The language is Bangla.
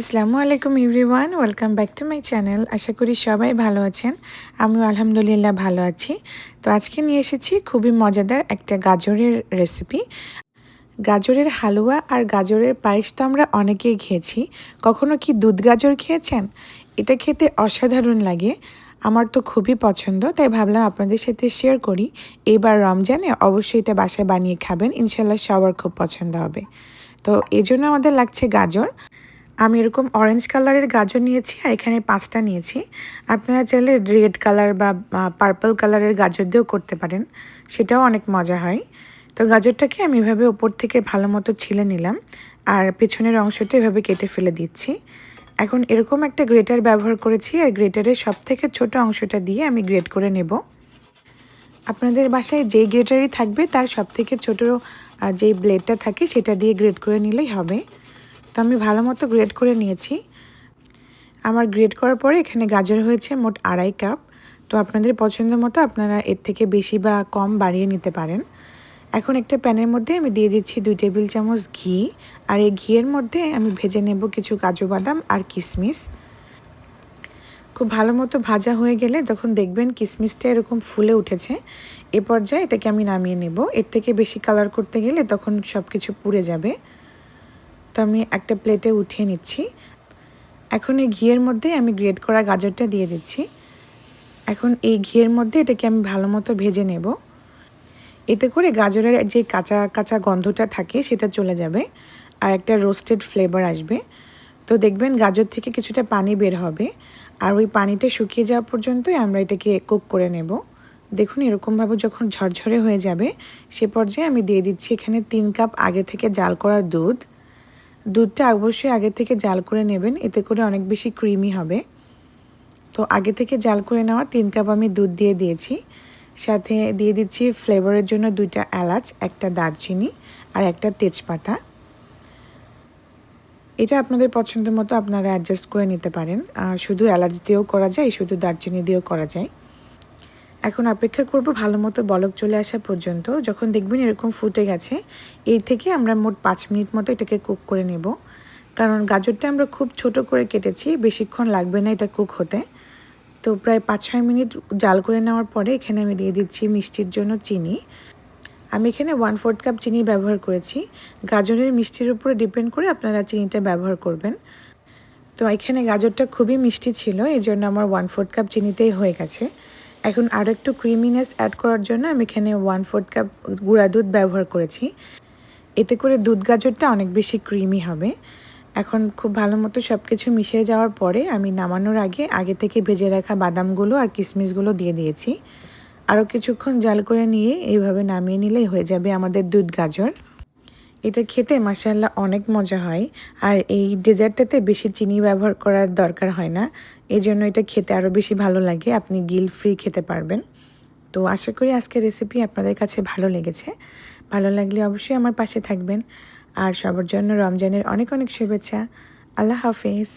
আসসালামু আলাইকুম everyone, welcome back to my channel. আশা করি সবাই ভালো আছেন। আমিও আলহামদুলিল্লাহ ভালো আছি। তো আজকে নিয়ে এসেছি খুবই মজাদার একটা গাজরের রেসিপি গাজরের হালুয়া আর গাজরের পায়েস তো আমরা অনেকেই খেয়েছি। কখনো কি দুধ গাজর খেয়েছেন? এটা খেতে অসাধারণ লাগে। আমার তো খুবই পছন্দ, তাই ভাবলাম আপনাদের সাথে শেয়ার করি। এবার রমজানে অবশ্যই এটা বাসায় বানিয়ে খাবেন। ইনশাল্লাহ সবার খুব পছন্দ হবে। তো এজন্য আমাদের লাগছে গাজর। আমি এরকম অরেঞ্জ কালারের গাজর নিয়েছি আর এখানে পাঁচটা নিয়েছি। আপনারা চাইলে রেড কালার বা পার্পল কালারের গাজর দিয়েও করতে পারেন। সেটাও অনেক মজা হয়। তো গাজরটাকে আমি এভাবে ওপর থেকে ভালো মতো ছিলে নিলাম আর পেছনের অংশটা এভাবে কেটে ফেলে দিচ্ছি। এখন এরকম একটা গ্রেটার ব্যবহার করেছি আর গ্রেটারের সব থেকে ছোটো অংশটা দিয়ে আমি গ্রেট করে নেব। আপনাদের বাসায় যেই গ্রেটারই থাকবে তার সব থেকে ছোটো যেই ব্লেডটা থাকে সেটা দিয়ে গ্রেট করে নিলেই হবে। তো আমি ভালো মতো গ্রেড করে নিয়েছি। আমার গ্রেড করার পরে এখানে গাজর হয়েছে মোট আড়াই কাপ তো আপনাদের পছন্দ মতো আপনারা এর থেকে বেশি বা কম বাড়িয়ে নিতে পারেন। এখন একটা প্যানের মধ্যে আমি দিয়ে দিচ্ছি দুই টেবিল চামচ ঘি। আর এই ঘিয়ের মধ্যে আমি ভেজে নেব কিছু কাজু বাদাম আর কিশমিশ খুব ভালো মতো ভাজা হয়ে গেলে তখন দেখবেন কিশমিশটা এরকম ফুলে উঠেছে। এ পর্যায়ে এটাকে আমি নামিয়ে নেব। এর থেকে বেশি কালার করতে গেলে তখন সব কিছু পুড়ে যাবে। তো আমি একটা প্লেটে উঠিয়ে নিচ্ছি। এখন এই ঘিয়ের মধ্যে আমি গ্রেড করা গাজরটা দিয়ে দিচ্ছি। এখন এই ঘিয়ের মধ্যে এটাকে আমি ভালো মতো ভেজে নেব। এতে করে গাজরের যে কাঁচা কাঁচা গন্ধটা থাকে সেটা চলে যাবে আর একটা রোস্টেড ফ্লেভার আসবে। তো দেখবেন গাজর থেকে কিছুটা পানি বের হবে আর ওই পানিটা শুকিয়ে যাওয়া পর্যন্তই আমরা এটাকে কুক করে নেব। দেখুন এরকমভাবে যখন ঝরঝরে হয়ে যাবে, সে পর্যায়ে আমি দিয়ে দিচ্ছি এখানে তিন কাপ আগে থেকে জাল করা দুধ। দুধটা অবশ্যই আগে থেকে জাল করে নেবেন, এতে করে অনেক বেশি ক্রিমি হবে। তো আগে থেকে জাল করে নেওয়া তিন কাপ আমি দুধ দিয়ে দিয়েছি। সাথে দিয়ে দিচ্ছি ফ্লেভারের জন্য দুইটা এলাচ, একটা দারচিনি আর একটা তেজপাতা। এটা আপনাদের পছন্দ মতো আপনারা অ্যাডজাস্ট করে নিতে পারেন। শুধু এলাচ দিয়েও করা যায়, শুধু দারচিনি দিয়েও করা যায়। এখন অপেক্ষা করব ভালো মতো বলক চলে আসা পর্যন্ত। যখন দেখবেন এরকম ফুটে গেছে, এই থেকে আমরা মোট পাঁচ মিনিট মতো এটাকে কুক করে নেব। কারণ গাজরটা আমরা খুব ছোট করে কেটেছি, বেশিক্ষণ লাগবে না এটা কুক হতে। তো প্রায় পাঁচ ছয় মিনিট জাল করে নেওয়ার পরে এখানে আমি দিয়ে দিচ্ছি মিষ্টির জন্য চিনি। আমি এখানে ওয়ান ফোর্থ কাপ চিনি ব্যবহার করেছি। গাজরের মিষ্টির উপরে ডিপেন্ড করে আপনারা চিনিটা ব্যবহার করবেন। তো এখানে গাজরটা খুবই মিষ্টি ছিল এই জন্য আমার ওয়ান ফোর্থ কাপ চিনিতেই হয়ে গেছে। এখন আরও একটু ক্রিমিনেস অ্যাড করার জন্য আমি এখানে ওয়ান ফোর্থ কাপ গুঁড়া দুধ ব্যবহার করেছি। এতে করে দুধ গাজরটা অনেক বেশি ক্রিমি হবে। এখন খুব ভালো মতো সব কিছু মিশিয়ে যাওয়ার পরে আমি নামানোর আগে আগে থেকে ভেজে রাখা বাদামগুলো আর কিশমিশগুলো দিয়ে দিয়েছি। আরও কিছুক্ষণ জাল করে নিয়ে এইভাবে নামিয়ে নিলেই হয়ে যাবে আমাদের দুধ গাজর। এটা খেতে মাসাল্লাহ অনেক মজা হয়। আর এই ডেজার্টটাতে বেশি চিনি ব্যবহার করার দরকার হয় না। এই জন্য এটা খেতে আরও বেশি ভালো লাগে। আপনি গিল ফ্রি খেতে পারবেন। তো আশা করি আজকের রেসিপি আপনাদের কাছে ভালো লেগেছে। ভালো লাগলে অবশ্যই আমার পাশে থাকবেন। আর সবার জন্য রমজানের অনেক অনেক শুভেচ্ছা। আল্লাহ হাফেজ।